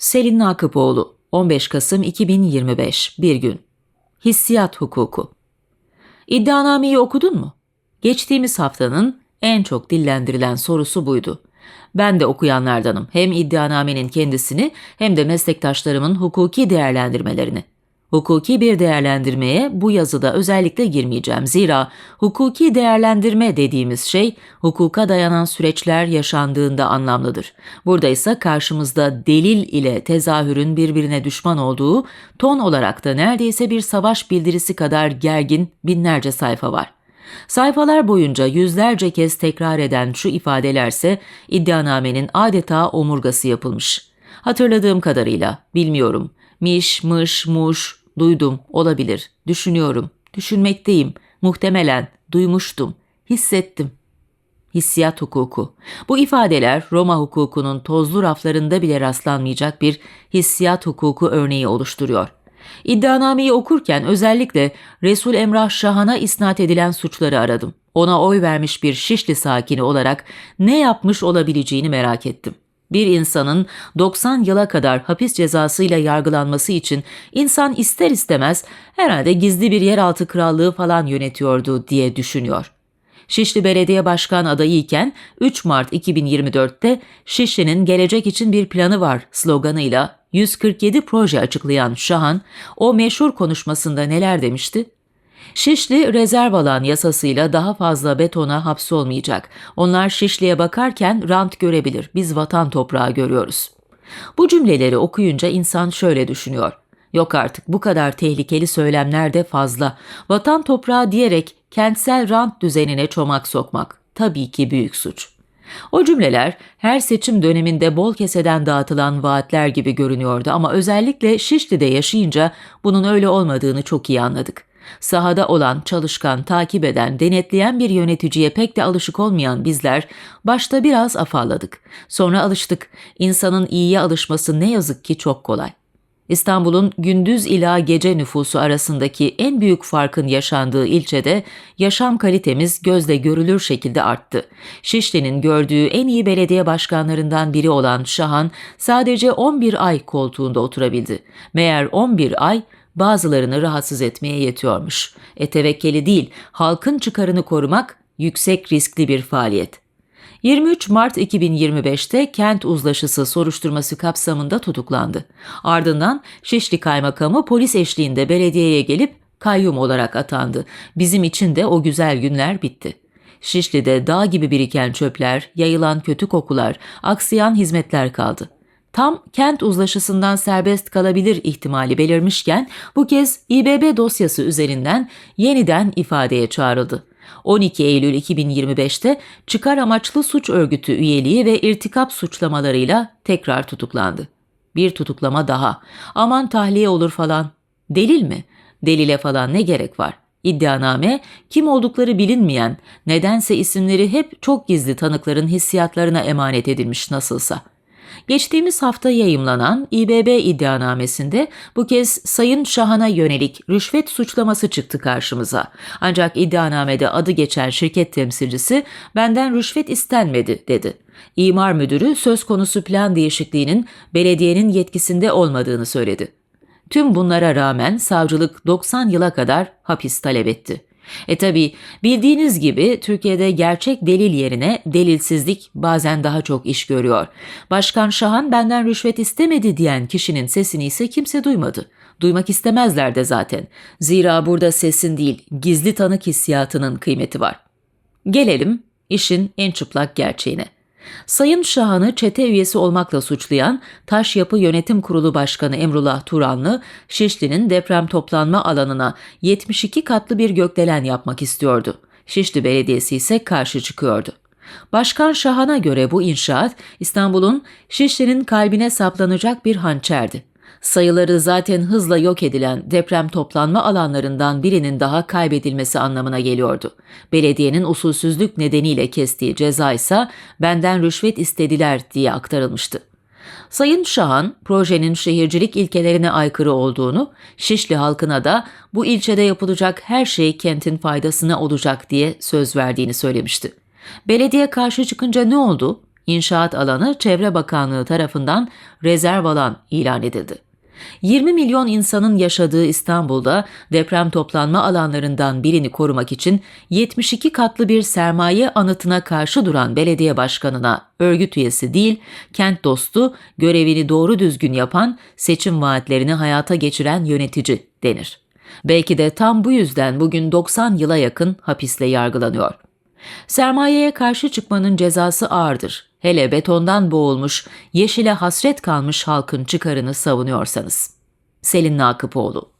Selin Nakıpoğlu 15 Kasım 2025 Bir gün Hissiyat hukuku İddianameyi okudun mu? Geçtiğimiz haftanın en çok dillendirilen sorusu buydu. Ben de okuyanlardanım. Hem iddianamenin kendisini hem de meslektaşlarımın hukuki değerlendirmelerini. Hukuki bir değerlendirmeye bu yazıda özellikle girmeyeceğim. Zira hukuki değerlendirme dediğimiz şey hukuka dayanan süreçler yaşandığında anlamlıdır. Burada ise karşımızda delil ile tezahürün birbirine düşman olduğu ton olarak da neredeyse bir savaş bildirisi kadar gergin binlerce sayfa var. Sayfalar boyunca yüzlerce kez tekrar eden şu ifadelerse iddianamenin adeta omurgası yapılmış. Hatırladığım kadarıyla bilmiyorum. Miş, mış, muş, duydum, olabilir, düşünüyorum, düşünmekteyim, muhtemelen, duymuştum, hissettim. Hissiyat hukuku. Bu ifadeler Roma hukukunun tozlu raflarında bile rastlanmayacak bir hissiyat hukuku örneği oluşturuyor. İddianameyi okurken özellikle Resul Emrah Şahan'a isnat edilen suçları aradım. Ona oy vermiş bir Şişli sakini olarak ne yapmış olabileceğini merak ettim. Bir insanın 90 yıla kadar hapis cezasıyla yargılanması için insan ister istemez herhalde gizli bir yeraltı krallığı falan yönetiyordu diye düşünüyor. Şişli Belediye Başkan adayı iken 3 Mart 2024'te Şişli'nin gelecek için bir planı var sloganıyla 147 proje açıklayan Şahan o meşhur konuşmasında neler demişti? Şişli rezerv alan yasasıyla daha fazla betona hapsolmayacak. Onlar Şişli'ye bakarken rant görebilir. Biz vatan toprağı görüyoruz. Bu cümleleri okuyunca insan şöyle düşünüyor. Yok artık bu kadar tehlikeli söylemler de fazla. Vatan toprağı diyerek kentsel rant düzenine çomak sokmak tabii ki büyük suç. O cümleler her seçim döneminde bol keseden dağıtılan vaatler gibi görünüyordu ama özellikle Şişli'de yaşayınca bunun öyle olmadığını çok iyi anladık. Sahada olan, çalışkan, takip eden, denetleyen bir yöneticiye pek de alışık olmayan bizler başta biraz afalladık. Sonra alıştık. İnsanın iyiye alışması ne yazık ki çok kolay. İstanbul'un gündüz ila gece nüfusu arasındaki en büyük farkın yaşandığı ilçede yaşam kalitemiz gözle görülür şekilde arttı. Şişli'nin gördüğü en iyi belediye başkanlarından biri olan Şahan sadece 11 ay koltuğunda oturabildi. Meğer 11 ay bazılarını rahatsız etmeye yetiyormuş. E tevekkeli değil, halkın çıkarını korumak yüksek riskli bir faaliyet. 23 Mart 2025'te kent uzlaşısı soruşturması kapsamında tutuklandı. Ardından Şişli Kaymakamı polis eşliğinde belediyeye gelip kayyum olarak atandı. Bizim için de o güzel günler bitti. Şişli'de dağ gibi biriken çöpler, yayılan kötü kokular, aksayan hizmetler kaldı. Tam kent uzlaşısından serbest kalabilir ihtimali belirmişken bu kez İBB dosyası üzerinden yeniden ifadeye çağrıldı. 12 Eylül 2025'te çıkar amaçlı suç örgütü üyeliği ve irtikap suçlamalarıyla tekrar tutuklandı. Bir tutuklama daha. Aman tahliye olur falan. Delil mi? Delile falan ne gerek var? İddianame, kim oldukları bilinmeyen, nedense isimleri hep çok gizli tanıkların hissiyatlarına emanet edilmiş nasılsa. Geçtiğimiz hafta yayımlanan İBB iddianamesinde bu kez Sayın Şahan'a yönelik rüşvet suçlaması çıktı karşımıza. Ancak iddianamede adı geçen şirket temsilcisi benden rüşvet istenmedi dedi. İmar müdürü söz konusu plan değişikliğinin belediyenin yetkisinde olmadığını söyledi. Tüm bunlara rağmen savcılık 90 yıla kadar hapis talep etti. E tabi bildiğiniz gibi Türkiye'de gerçek delil yerine delilsizlik bazen daha çok iş görüyor. Başkan Şahan benden rüşvet istemedi diyen kişinin sesini ise kimse duymadı. Duymak istemezler de zaten. Zira burada sesin değil, gizli tanık hissiyatının kıymeti var. Gelelim işin en çıplak gerçeğine. Sayın Şahan'ı çete üyesi olmakla suçlayan Taş Yapı Yönetim Kurulu Başkanı Emrullah Turanlı, Şişli'nin deprem toplanma alanına 72 katlı bir gökdelen yapmak istiyordu. Şişli Belediyesi ise karşı çıkıyordu. Başkan Şahan'a göre bu inşaat İstanbul'un Şişli'nin kalbine saplanacak bir hançerdi sayıları zaten hızla yok edilen deprem toplanma alanlarından birinin daha kaybedilmesi anlamına geliyordu. Belediyenin usulsüzlük nedeniyle kestiği ceza ise benden rüşvet istediler diye aktarılmıştı. Sayın Şahan, projenin şehircilik ilkelerine aykırı olduğunu, Şişli halkına da bu ilçede yapılacak her şey kentin faydasına olacak diye söz verdiğini söylemişti. Belediye karşı çıkınca ne oldu? İnşaat alanı Çevre Bakanlığı tarafından rezerv alan ilan edildi. 20 milyon insanın yaşadığı İstanbul'da deprem toplanma alanlarından birini korumak için 72 katlı bir sermaye anıtına karşı duran belediye başkanına örgüt üyesi değil, kent dostu, görevini doğru düzgün yapan, seçim vaatlerini hayata geçiren yönetici denir. Belki de tam bu yüzden bugün 90 yıla yakın hapisle yargılanıyor. Sermayeye karşı çıkmanın cezası ağırdır. Hele betondan boğulmuş, yeşile hasret kalmış halkın çıkarını savunuyorsanız. Selin Nakıpoğlu